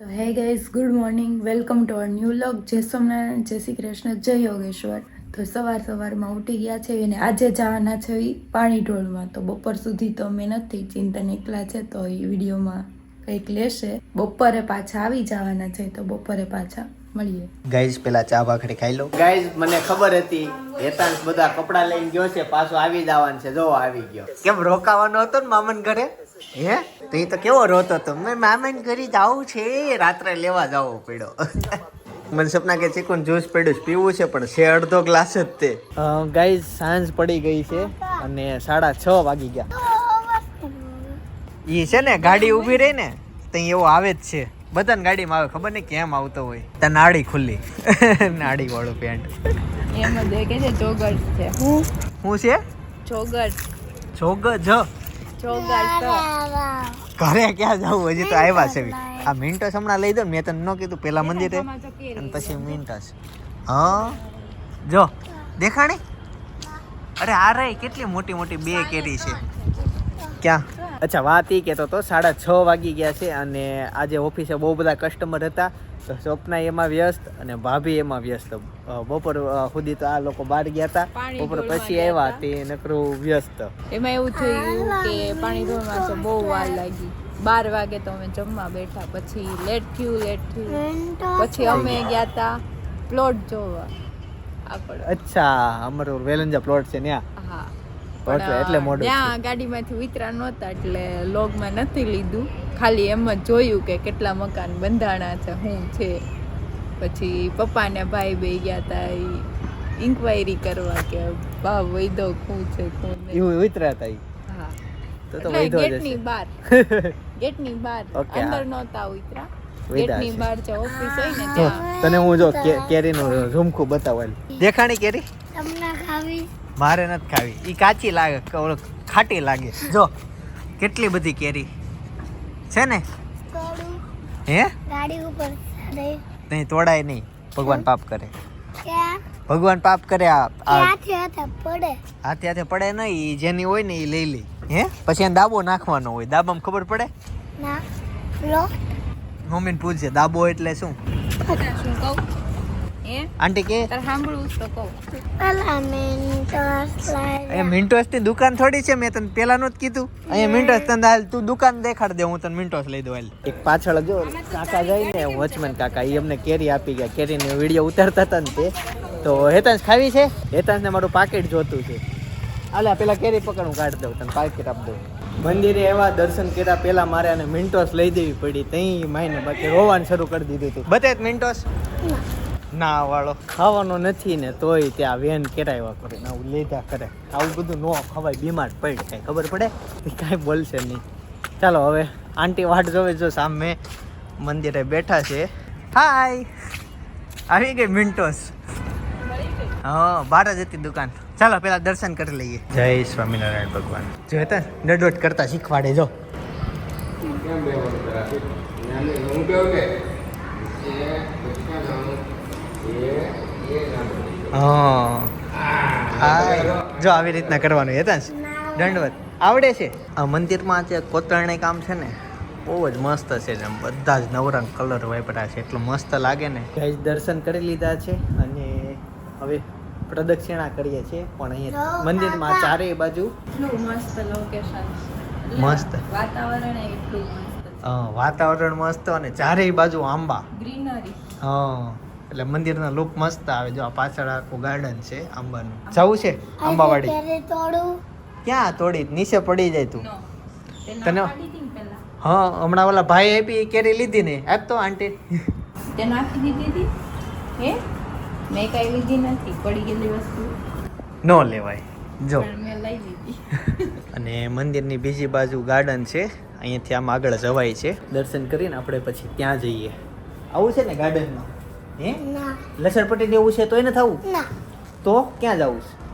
તો hey guys good morning. Welcome to our new vlog જય સોમનારાયણ જય શ્રી કૃષ્ણ જય યોગેશ્વર. તો સવાર સવારમાં ઉઠી ગયા છે અને આજે જવાના છે એ પાણી ઢોળમાં તો બપોર સુધી તો અમે નથી ચિંતન એકલા છે તો એ વિડીયોમાં કંઈક લેશે. બપોરે પાછા આવી જવાના છે તો બપોરે પાછા મળીએ. ગાઈઝ પેલા ચા ભાખરી ખાઈ લો. ગાઈઝ મને ખબર હતી હેતાંશ બધા કપડા લઈને ગયો છે પાછો આવી જવાનું છે. જો આવી ગયો. કેમ રોકાવાનો હતો ને મામન ઘરે? હે? તો એ તો કેવો રોતો હતો. મેં મામાને ઘરે જાવું છે રાત્રે લેવા જવો પડ્યો મને સપના કે ચીકુન જ્યુસ પડ્યું છે, પીવું છે પણ છે અડધો ગ્લાસ જ તે. ગાઈઝ સાંજ પડી ગઈ છે અને સાડા છ વાગી ગયા. એ છે ને ગાડી ઊભી રહી ને ત્યાં એવો આવે જ છે. બધાને ગાડીમાં આવે ખબર નહીં કેમ આવતો હોય. ત્યાં નાડી ખુલ્લી. નાડી વાળું પેન્ટ એમ જ છે છે. હું? શું છે? ચોગડ જોગ જ. તો. ઘરે ક્યાં જવું હજી તો આવ્યા છે. આ મિન્ટસ હમણાં લઈ દો ને મેં તને ન કીધું પેલા મંદિરે. અને પછી મિન્ટસ. હા? જો દેખાણી? અરે આ રહી કેટલી મોટી મોટી બે કેરી છે. ક્યાં? અચ્છા વાત ઈ કહેતો તો સાડા છ વાગી ગયા છે અને આજે ઓફિસે બહુ બધા કસ્ટમર હતા. તો સ્વપ્ના એમાં વ્યસ્ત અને ભાભી એમાં વ્યસ્ત. બપોર સુધી તો આ લોકો બહાર ગયા હતા. બપોર પછી આવ્યા તે નકરું વ્યસ્ત. એમાં એવું થયું કે પાણી ઢોળમાં તો બહુ વાર લાગી. બાર વાગે તો અમે જમવા બેઠા પછી લેટ થયું લેટ થયું. પછી અમે ગયા તા પ્લોટ જોવા. આપણે અચ્છા અમારો વેલંજા પ્લોટ છે ત્યાં હા. એટલે મોડું ત્યાં ગાડીમાંથી ઉતરા નહોતા એટલે લોગમાં નથી લીધું. ખાલી એમ જ જોયું કે કેટલા મકાન બંધાણા છે શું છે. પછી પપ્પા ને ભાઈ બે ગયા હતા ઇન્ક્વાયરી કરવા કે ભાવ વૈદો શું છે શું નહીં. એવું વિતરા હતા હા. તો તો એટલે વૈધો ગેટની બહાર. ગેટની બહાર. Okay, અંદર નહોતા ઉતરા. ગેટની બહાર જે ઓફિસ હોય ને ત્યાં. તને હું જો કેરીનું ઝુમખું બતાવવા દેખાણી કેરી? મારે નથી ખાવી. ઈ કાચી લાગે ખાટી લાગે. જો કેટલી બધી કેરી. છે ને? હે? ગાડી ઉપર ચડે નહીં તોડાય નહીં. ભગવાન પાપ કરે. ભગવાન પાપ કરે આ પડે? હાથે હાથે પડે નહીં એ જેની હોય ને એ લઈ લે. હે? પછી એને દાબો નાખવાનો હોય. દાબામાં ખબર પડે? ના લો. મમ્મીને પૂછજે દાબો એટલે શું? શું કહું? આંટી કે પેલા મિન્ટોસ એ લાવ્યા મિન્ટોસની દુકાન થોડી છે મેં તને પેલાનું જ કીધું. અહીંયા મિન્ટોસ તને હાલ તું દુકાન દેખાડ દે હું તને મિન્ટોસ લઈ દઉં હાલ. એક પાછળ જો કાકા જાય ને વોચમેન કાકા એ અમને કેરી આપી ગયા. કેરીની વીડિયો ઉતારતા હતા ને તે. તો હેતાંશ ખાવી છે? હેતાંશને મારું પાકેટ જોતું છે. આલે પેલા કેરી પકડ હું કાઢી દઉં તને પાકેટ આપી દઉં. મંદિરે એવા દર્શન કર્યા પેલા મારે અને મિન્ટોસ લઈ દેવી પડી તઈ માઈને બાકી રોવાનું શરૂ કરી દીધું હતું બતાય મિન્ટોસ ના વાળો ખાવાનો નથી ને તોય ત્યાં વેન કેરાવ્યા કરે ને આવું લીધા કરે. આવું બધું ન ખવાય, બીમાર પડ કાંઈ ખબર પડે? કાંઈ બોલશે નહીં. ચાલો હવે આંટી વાટ જોવે જો સામે મંદિરે બેઠા છે. હાય આવી ગઈ મિન્ટોસ. હા બાર જ હતી દુકાન. ચાલો, પેલા દર્શન કરી લઈએ. જય સ્વામિનારાયણ ભગવાન. જો હતા દડોટ કરતા શીખવાડે જો. હા હા. જો આવી રીતના કરવાનું હતા દંડવત. આવડે છે? આ મંદિરમાં જે કોતરણી કામ છે ને બહુ જ મસ્ત છે જેમ બધા જ નવરંગ કલર વાપરા છે એટલું મસ્ત લાગે ને. ગાઈસ દર્શન કરી લીધા છે અને હવે પ્રદક્ષિણા કરીએ છીએ પણ અહીંયા મંદિરમાં ચારેય બાજુ મસ્ત લોકેશન મસ્ત. વાતાવરણ એટલું મસ્ત વાતાવરણ મસ્ત અને ચારેય બાજુ આંબા. ગ્રીનરી હા. એટલે મંદિરના લુક મસ્ત આવે જો આ પાછળ આખું ગાર્ડન છે આંબાનું. જવું છે? આંબાવાડી. ક્યાં તોડી નીચે પડી જાય તું. નો. તે તને- હા હમણાં ઓલા ભાઈ આપી એ કેરી લીધી ને. આપતો આંટી. તે નાખી દીધી હતી. હે? મેં કઈ લીધી નથી. પડી ગયેલી વસ્તુ. ન લેવાય. જો. અને મંદિરની બીજી બાજુ ગાર્ડન છે. અહીંયાથી આમ આગળ જવાય છે. દર્શન કરીને આપણે પછી ત્યાં જઈએ. આવું છે ને ગાર્ડનમાં હે? ના. લસણપટ્ટી જેવું છે તોય ન થવું? ના. તો ક્યાં જવું છે?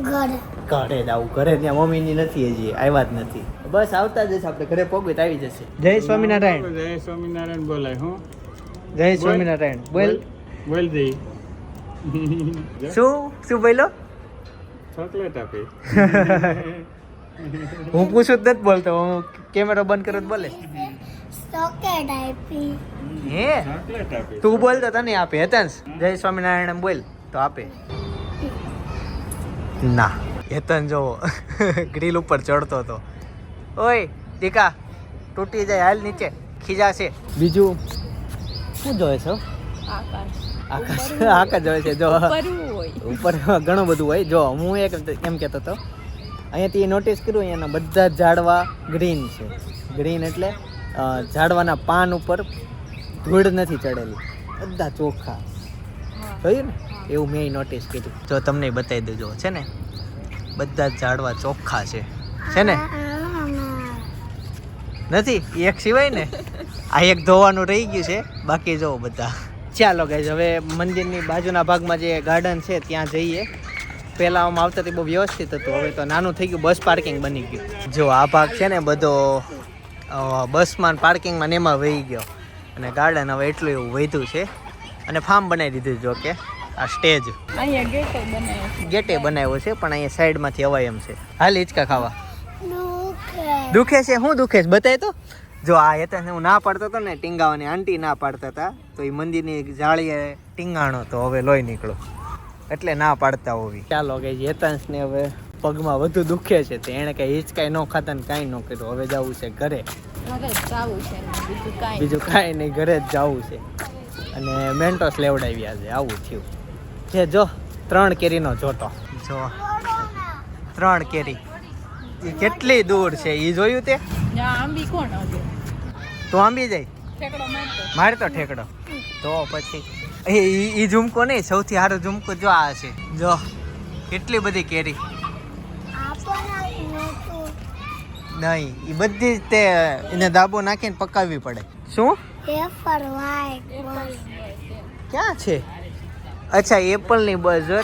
ઘરે. ઘરે જ આવું ઘરે ત્યાં મમ્મીની નથી હજી આવ્યા જ નથી. બસ આવતા જશે આપણે ઘરે તો આવી જશે. જય સ્વામિનારાયણ. જય સ્વામિનારાયણ બોલાય હું. જય સ્વામિનારાયણ. બોલ. બોલ. જઈ શું? શું બોલો ચોકલેટ આપી. હું પૂછું જ નથી બોલતો હું કેમેરો બંધ કરો તો બોલે. ચોકેટ આપી હે? ચોકલેટ આપી. તું બોલ તો તને આપે હેતંશ જય સ્વામિનારાયણ એમ બોલ તો આપે. ના હેતન જોવો ગ્રીલ ઉપર ચડતો હતો. ઓય દીકા તૂટી જાય હાલ નીચે ખીજાશે. બીજું શું જોવે છો આકાશ. આકાશ જોવે છે જો. ઉપર ઘણું બધું હોય. જો હું એક એમ કહેતો હતો. અહીંયાથી નોટિસ કર્યું અહીંયાના બધા જ ઝાડવા ગ્રીન છે. ગ્રીન એટલે ઝાડવાના પાન ઉપર ધૂળ નથી ચડેલી. બધા ચોખ્ખા જોયું ને? એવું મેં નોટિસ કર્યું. જો તમને બતાવી દેજો છે ને? બધા ઝાડવા ચોખ્ખા છે. છે ને? નથી? એક સિવાય ને? આ એક ધોવાનું રહી ગયું છે. બાકી જો બધા. ચાલો ગાઈઝ હવે મંદિરની બાજુના ભાગમાં જે ગાર્ડન છે ત્યાં જઈએ. પહેલાં આમ આવતા તે બહુ વ્યવસ્થિત હતું. હવે તો નાનું થઈ ગયું બસ પાર્કિંગ બની ગયું. જો આ ભાગ છે ને બધો બસમાં પાર્કિંગમાં ને એમાં વહી ગયો. અને ગાર્ડન હવે એટલું એવું વધ્યું છે. અને ફાર્મ બનાવી દીધું જો કે આ સ્ટેજ અહીંયા ગેટે બનાવ્યો છે. પણ અહીંયા સાઈડમાંથી અવાય એમ છે. હાલ હિંચકા ખાવા. દુખે. દુખે છે? શું દુખે છે? બતાય તો. જો આ હેતા હું ના પાડતો હતો ને ટીંગાવાની આંટી ના પાડતા હતા તો એ મંદિરની જાળીએ ટીંગાણો તો હવે લોહી નીકળો એટલે ના પાડતા હોવી. ચાલો કે હેતાંશને હવે પગમાં વધુ દુખે છે તો એણે કઈ હિચકાઈ ન ખાતા ને કાંઈ ન કર્યું. હવે જવું છે ઘરે. ઘરે જ જાવું છે ને બીજું કાંઈ નહીં ઘરે જ જવું છે. અને મેન્ટોસ લેવડાવ્યા છે આવું થયું. છે જો ત્રણ કેરીનો જોટો. જો ત્રણ કેરી. એ કેટલી દૂર છે એ જોયું તે? આંબી કોણ તો આંબી જાય. મારતો. મારે તો ઠેકડો. તો પછી. એ ઝુમકો નહીં સૌથી સારો ઝુમકો જો આ છે. જો કેટલી બધી કેરી આપણને મોટું નહીં. એ બધી જ તે એને દાબો નાખીને પકાવવી પડે. શું? ક્યાં છે? અચ્છા એપલની બસ જો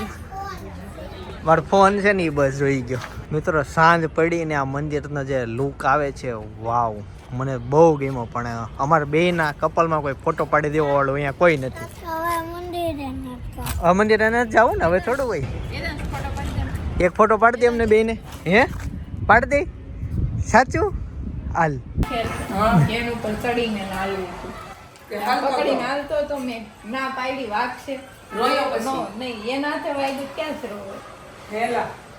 મારો ફોન છે ને એ બસ જોઈ ગયો. મિત્રો સાંજ પડીને આ મંદિરનો જે લુક આવે છે વાવ. મને બહુ ગમ્યો પણ અમારા બેયના કપલમાં કોઈ ફોટો પાડી દેવો વાળો અહીંયા કોઈ નથી. મંદિરે નથી જવું. ને? હવે થોડું હોય. એક ફોટો પાડી દે અમને બેને હે? પાડી દે. સાચું? હાલ. એન ઉપર ચડીને નાલું હતું. પકડીને હાલતો તો મેં ના પાડી વાગશે નો, નહીં એના હાથે વાગ્યું ક્યાં જ રોવે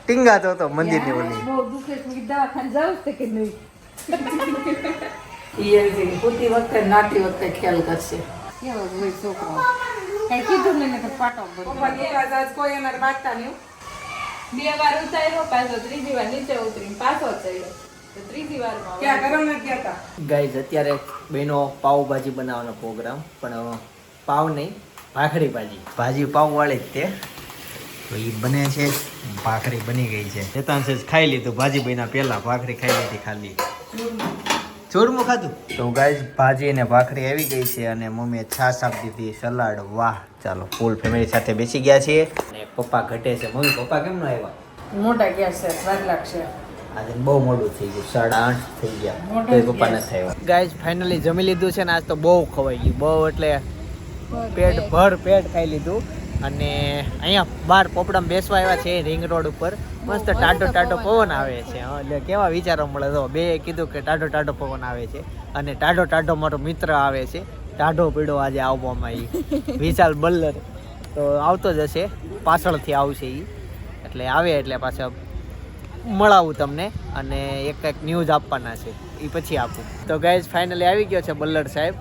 ટીંગાતો હતો મંદિરની ઓલી. બહુ દુખે છે દવાખાને જાવ છે કે નહીં? પૂતી વખતે નાતી વખતે ખ્યાલ કરશે. કેવો હોય છોકરો? કઈ કીધું નહીં નકર પાટો બધો બે વાર ઉતાર્યો પાછો ત્રીજી વાર નીચે ઉતરીને પાછો ચડ્યો. વારમાં ગાઈઝ અત્યારે બેનો પાવભાજી બનાવવાનો પ્રોગ્રામ પણ પાઉ પાવ નહીં ભાખરી ભાજી. ભાજી પાવ વાળી જ તે. તો એ બને છે ભાખરી બની ગઈ છે. ચેતાંશે ખાઈ લીધું. ભાજી બન્યા પહેલાં ભાખરી ખાઈ લીધી ખાલી. ચોરમું ખાધું? તો ગાઈઝ ભાજી અને ભાખરી આવી ગઈ છે અને મમ્મીએ છાશ આપી દીધી સલાડ વાહ. ચાલો ફૂલ ફેમિલી સાથે બેસી ગયા છીએ. અને પપ્પા ઘટે છે. મમ્મી પપ્પા કેમ ન આવ્યા? મોટા ગયા છે સ્વાદ લાગશે આજે બહુ મોડું થઈ ગયું સાડા આઠ થઈ ગયા. તો પપ્પા નથી થયા. ગાઈઝ ફાઇનલી જમી લીધું છે ને આજ તો બહુ ખવાઈ ગયું. બહુ એટલે પેટ ભર પેટ ખાઈ લીધું. અને અહીંયા બહાર પોપડામાં બેસવા આવ્યા છે રિંગ રોડ ઉપર. મસ્ત ટાટો ટાટો પવન આવે. છે. એટલે કેવા વિચારો મળે તો. બે કીધું કે ટાઢો ટાટો પવન આવે છે. અને ટાઢો ટાઢો મારો મિત્ર આવે છે. ટાઢો પીડો આજે આવવામાં એ વિશાલ બલ્લર. તો આવતો જ હશે. પાછળથી આવશે એ એટલે આવે એટલે પાછા મળાવું તમને અને એક એક ન્યૂઝ આપવાના છે. એ પછી આપું. તો ગાઈઝ ફાઇનલી આવી ગયો છે બલ્લડ સાહેબ.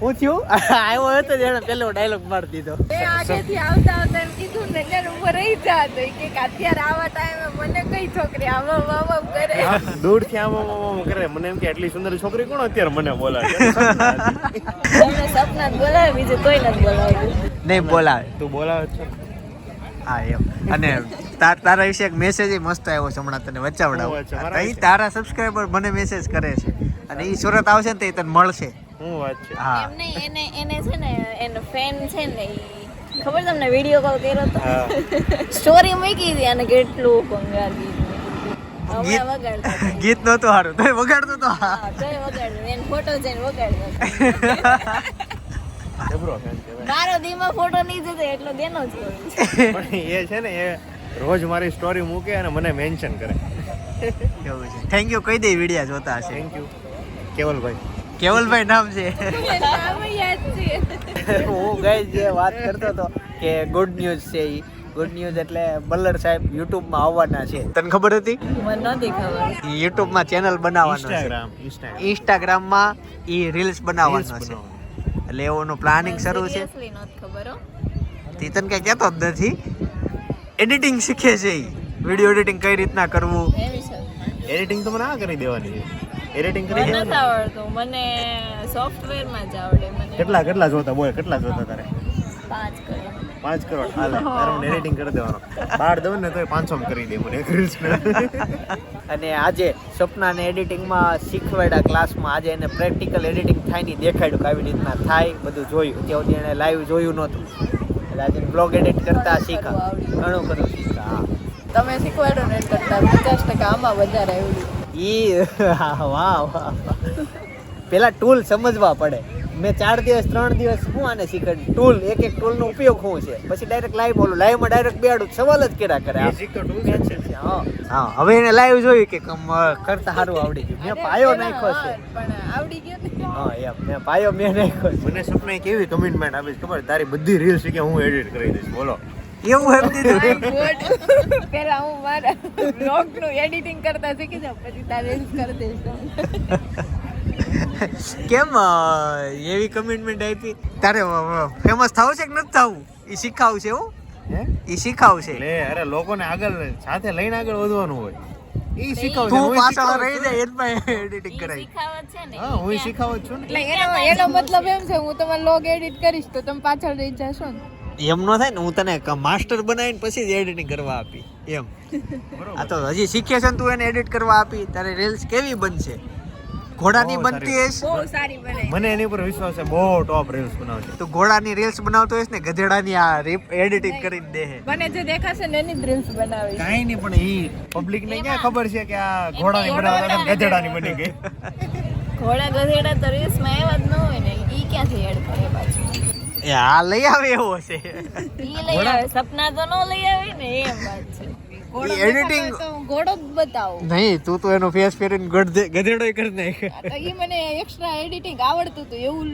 હું થયું? આવ્યો હતો જ એણે પેલો ડાયલોગ મારી દીધો. આગેથી આવતા આવતા એમ કીધું ને ઉપર ઊભો રહી જા. તો કે અત્યારે આવા ટાઈમે મને કઈ છોકરી આવા વાવા કરે? દૂરથી આમ આમ આમ કરે. મને એમ કે આટલી સુંદર છોકરી કોણ અત્યારે મને બોલાવે? તમને સપના જ બોલાવે બીજું કોઈ નથી બોલાવ્યું. નહીં બોલાવે. તું બોલાવે છે. હા એમ. અને તાર તારા વિશે એક મેસેજ મસ્ત આવ્યો છે હમણાં તને અહીં? વચાવડાવું વિશે? તારા સબસ્ક્રાઈબર મને મેસેજ કરે છે. અને એ સુરત આવશે ને તો એ તને મળશે. હું વાત છે હા એમને એને એને છે ને એનો ફેન છે ને ઈ ખબર તમને વીડિયો કોલ કર્યો તો? સ્ટોરી મૂકી હતી અને કેટલું ભંગાર ગીત. ગીત નહોતું સારું તો વગાડતો તો હા. તોય વગાડતા એને ફોટો જઈને વગાડતા જબરો fan છે મારો દીમાં ફોટો નહીં જતો એટલો દેનો જ પણ એ છે ને એ રોજ મારી સ્ટોરી મૂકે અને મને મેન્શન કરે. છે? થેન્ક યુ કહી દે વિડિયા જોતા હશે. થેન્ક યુ કેવલભાઈ. કેવલભાઈ નામ છે. નામ યાદ છે હું ગઈ જે વાત કરતો હતો કે ગુડ ન્યૂઝ છે એ ગુડ ન્યૂઝ એટલે બલ્લર સાહેબ યુટ્યુબમાં આવવાના છે. તને ખબર હતી? મને નહોતી ખબર યુટ્યુબમાં ચેનલ બનાવવાનો છે. ઇન્સ્ટાગ્રામ ઇન્સ્ટાગ્રામમાં એ રીલ્સ બનાવવાનો છે. એટલે એઓનું પ્લાનિંગ શરૂ છે? તે તને કઈ કહેતો જ નથી. એડિટિંગ શીખે છે એ વીડિયો એડિટિંગ કઈ રીતના કરવું? છે એડિટિંગ તો મને આ કરી દેવાની છે. એડિટિંગ કરી મને દેવાની. નથી આવડતું. મને સોફ્ટવેરમાં જ આવડે. મને કેટલા કેટલા જોતા બોય કેટલા જોતા તારે? પાંચ પાંચ કરોડ. હાલે તારે એડિટિંગ કરી દેવાનો. બાર દઉં ને તો પાંચસો માં કરી દે મને રીલ્સ અને આજે સપનાને એડિટિંગમાં શીખવાડ્યા ક્લાસમાં આજે એને પ્રેક્ટિકલ એડિટિંગ થાય નહીં દેખાડ્યું કે આવી રીતના થાય બધું જોયું. ત્યાં સુધી એને લાઈવ જોયું નહોતું. એટલે આજે બ્લોગ એડિટ કરતા શીખા. ઘણું બધું શીખા હા. તમે શીખવાડો ને કરતા પચાસ ટકા આમાં વધારે આવ્યું. ઈ વાહ વાહ વાહ. પેલા ટૂલ સમજવા પડે. મેં ચાર દિવસ ત્રણ દિવસ હું આને શીખડ ટૂલ એક એક ટૂલનો ઉપયોગ શું છે. પછી ડાયરેક્ટ લાઈવ બોલું. લાઈવમાં ડાયરેક્ટ બેડું સવાલ જ કર્યા કરે. હા. હા. હવે એને લાઈવ જોયું કે કમ, કરતા સારું આવડી ગયું. મેં પાયો નાખ્યો છે. પણ આવડી ગયો હા એમ. મેં પાયો મેં નાખ્યો મને સપને કેવી કમિટમેન્ટ આપીશ છે. ખબર તારી બધી રીલ્સ કે હું એડિટ કરી દઈશ. બોલો. એવું એમ દીધું પેલા હું મારા બ્લોગનું એડિટિંગ કરતા શીખી જાઉં પછી તારે રીલ્સ કરી દઈશ. કેમ એવી કમિટમેન્ટ આપી? તારે ફેમસ થવું છે કે નથી થવું? એ શીખાવું છે એવું એ શીખાવું છે એટલે અરે લોકોને આગળ સાથે લઈને આગળ વધવાનું હોય. ઈ શીખવ તું પાછળ રહી જાય એમાં એડિટિંગ કરાય. શીખાવત છે ને હા હું શીખાવ છું ને. એટલે એનો એનો મતલબ એમ છે હું તમારો લોગ એડિટ કરીશ તો તમે પાછળ રહી જશો ને. એમ નો થાય ને હું તને માસ્ટર બનાવીને પછી જ એડિટિંગ કરવા આપી. એમ. આ તો હજી શીખે છે ને તું એને એડિટ કરવા આપી. તારે રીલ્સ કેવી બનશે? ઘોડાની બનતી સારી. બહુ સારી બને. મને એની ઉપર વિશ્વાસ છે બહુ ટોપ રીલ્સ બનાવશે તું ઘોડાની રીલ્સ બનાવતો હશ ને ગધેડાની આ એડિટિંગ કરીને દે હે. મને જે દેખાશે ને એની રીલ્સ બનાવી કાંઈ નહીં પણ ઈ પબ્લિક ને ક્યાં ખબર છે કે આ ઘોડાની બનાવતા ગધેડાની બની ગઈ? ઘોડા ગધેડા તો રીલ્સમાં એવા જ ન હોય ને ઈ ક્યાંથી એડ કરે પાછું? એ આ લઈ આવે એવો છે. ઈ લઈ આવે સપના તો ન લઈ આવે ને એમ વાત છે. એડિટિંગ હું ઘોડો જ બતાવું. નહીં તું તો એનો ફેસ ફેરીને ગધે ગધેડો કરી નાખ તો ઈ મને એક્સ્ટ્રા એડિટિંગ આવડતું હતું એવું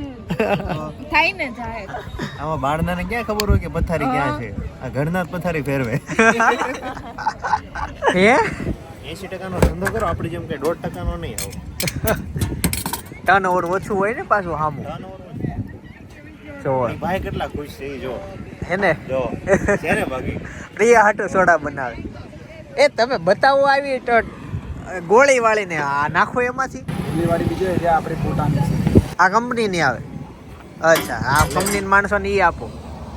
થાય ને થાય આમાં બાળનાને ક્યાં ખબર હોય કે પથારી ક્યાં છે? આ ઘરના જ પથારી ફેરવે. હે? એસી ટકાનો ધંધો કરો આપણે જેમ કે દોઢ ટકાનો નહીં આવો. ટર્ન ઓવર ઓછું હોય ને પાછું હામું. જો. ભાઈ કેટલા ખુશ છે જો. જો ને? જો. બાકી પ્રિયા હાટો સોડા બનાવે. એ તમે બતાવો આવી તો ગોળી વાળીને આ નાખો એમાંથી. આ કંપનીની આવે. અચ્છા આ કંપનીના માણસોને ઈ આપો.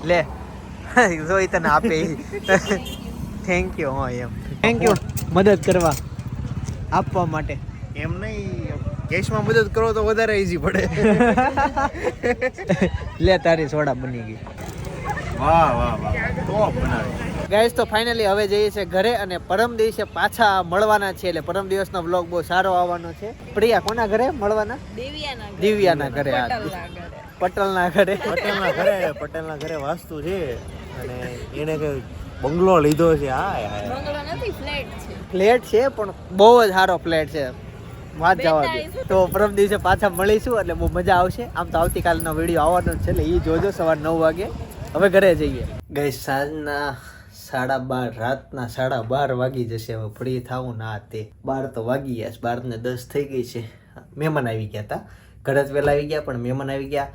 લે. જોઈ તને આપે થેન્ક યુ હા એમ. થેન્ક યુ મદદ કરવા. આપવા માટે. એમ નહીં કેશમાં મદદ કરો તો વધારે ઈઝી પડે. લે તારી સોડા બની ગઈ. વાહ વાહ વાહ. ટોપ બનાવે. ગાઈસ તો ફાઇનલી હવે જઈએ છે ઘરે અને પરમ દિવસે પાછા મળવાના છે. એટલે પરમ દિવસનો વ્લોગ બહુ સારો આવવાનો છે. પ્રિયા કોના ઘરે મળવાના? દેવિયાના દિવ્યાના ઘરે આ પટેલના ઘરે. પટેલના ઘરે. પટેલના ઘરે વાસ્તુ છે. અને એને કે બંગલો લીધો છે. હાય બંગલો નથી ફ્લેટ છે. ફ્લેટ છે પણ બહુ જ સારો ફ્લેટ છે. વાત જવા દે. તો પરમ દિવસે પાછા મળીશું એટલે બહુ મજા આવશે. આમ તો આવતીકાલનો વીડિયો આવવાનો જ છે એટલે એ જોજો સવાર નવ વાગે. હવે ઘરે જઈએ. ગઈ સાંજના સાડા બાર, રાતના સાડા બાર વાગી જશે. હવે ફ્રી થાવું ના તે. બાર તો વાગી ગયા છે. બાર ને દસ થઈ ગઈ છે. મહેમાન આવી ગયા હતા ઘરે જ વહેલા આવી ગયા, પણ મહેમાન આવી ગયા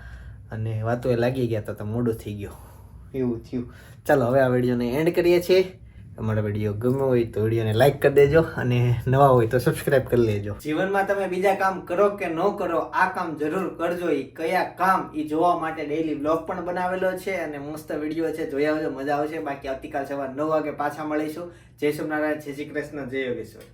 અને વાતો એ લાગી ગયા હતા તો મોડું થઈ ગયું. એવું થયું. ચાલો, હવે આ વિડીયોને એન્ડ કરીએ છીએ. અમારો વીડિયો ગમ્યો હોય તો વિડીયોને લાઈક કરી દેજો અને નવા હોય તો સબસ્ક્રાઇબ કરી લેજો. જીવનમાં તમે બીજા કામ કરો કે ન કરો, આ કામ જરૂર કરજો. એ કયા કામ એ જોવા માટે ડેઈલી બ્લોગ પણ બનાવેલો છે અને મસ્ત વીડિયો છે. જોયા આવજો, મજા આવશે. બાકી આવતીકાલ સવાર નવ વાગે પાછા મળીશું. જય સોમનારાયણ, જય શ્રી કૃષ્ણ, જય યોગેશ્વર.